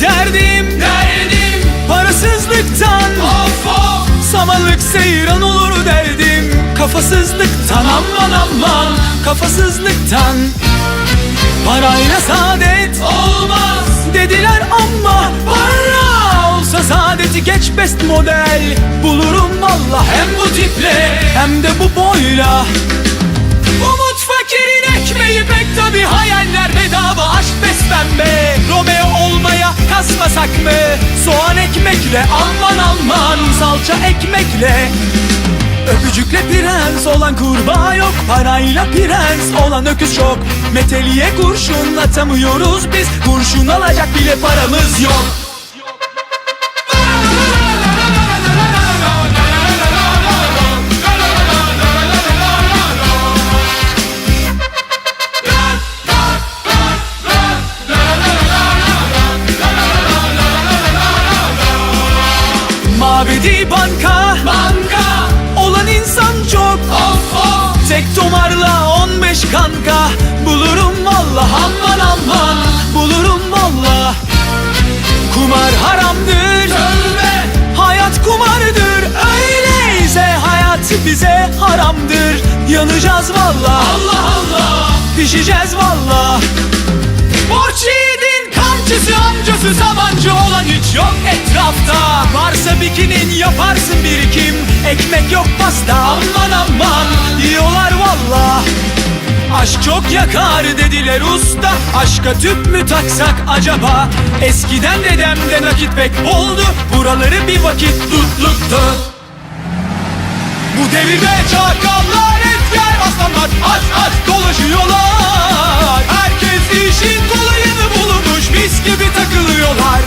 Derdim, derdim. Parasızlıktan. Of of. Samalık seyran olur derdim. Kafasızlıktan aman aman. Kafasızlıktan. Parayla saadet Olmaz. Dediler ama para. olsa saadeti geç best model. Bulurum valla hem bu tiple. Hem de bu boyla. Umut fakirin ekmeği pek tabi hayaller bedava. Aşk beslenme kasmasak mı? Soğan ekmekle aman aman salça ekmekle. Öpücükle prens olan kurbağa yok Parayla prens olan öküz çok. Meteliye kurşun atamıyoruz biz Kurşun alacak bile paramız yok Mabedi banka. Banka. Olan insan çok. Of of. Tek tomarla 15 kanka. Bulurum valla. Aman aman. Bulurum valla. Kumar haramdır. Tövbe. Hayat kumardır. Öyleyse hayat bize haramdır. Yanacağız valla. Allah Allah. Pişeceğiz valla. Borç yiğidin kamçısı amcası Sabancı olan hiç yok bikinin yaparsın birikim Ekmek yok pasta aman aman. Yiyorlar valla. Aşk çok yakar dediler usta. Aşka tüp mü taksak acaba? Eskiden dedemde nakit pek oldu. Buraları bir vakit tutluktu. Bu devirde çakallar etker aslanlar aç aç dolaşıyorlar. Herkes işin kolayını bulmuş. Mis gibi takılıyorlar